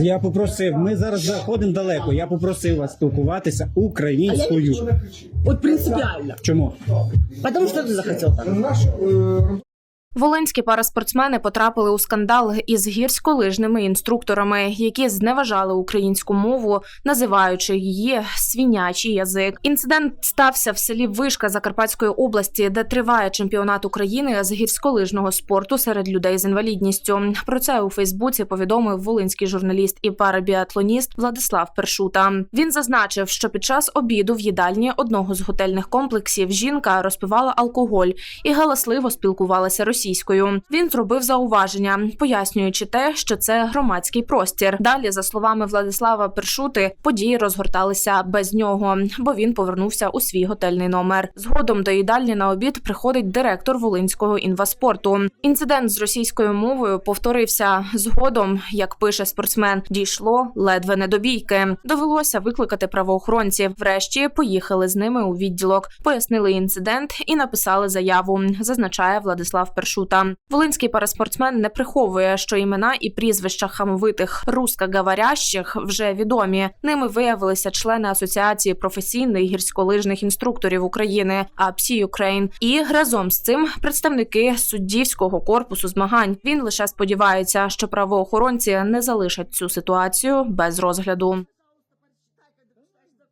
Я попросив, ми зараз заходимо далеко. Я попросив вас спілкуватися українською. от принципіально, Чому? Потому что ты захотел так. Волинські параспортсмени потрапили у скандал із гірськолижними інструкторами, які зневажали українську мову, називаючи її свінячий язик. Інцидент стався в селі Вишка Закарпатської області, де триває чемпіонат України з гірськолижного спорту серед людей з інвалідністю. Про це у Фейсбуці повідомив волинський журналіст і парабіатлоніст Владислав Першута. Він зазначив, що під час обіду в їдальні одного з готельних комплексів жінка розпивала алкоголь і галасливо спілкувалася російською. Він зробив зауваження, пояснюючи те, що це громадський простір. Далі, за словами Владислава Першути, події розгорталися без нього, бо він повернувся у свій готельний номер. Згодом до їдальні на обід приходить директор Волинського інваспорту. Інцидент з російською мовою повторився згодом, як пише спортсмен, дійшло ледве не до бійки. Довелося викликати правоохоронців. Врешті поїхали з ними у відділок, пояснили інцидент і написали заяву. Зазначає Владислав Першута. Волинський параспортсмен не приховує, що імена і прізвища хамовитих рускоговорящих вже відомі. Ними виявилися члени асоціації професійних гірськолижних інструкторів України АПСІ Ukraine і разом з цим представники суддівського корпусу змагань. Він лише сподівається, що правоохоронці не залишать цю ситуацію без розгляду.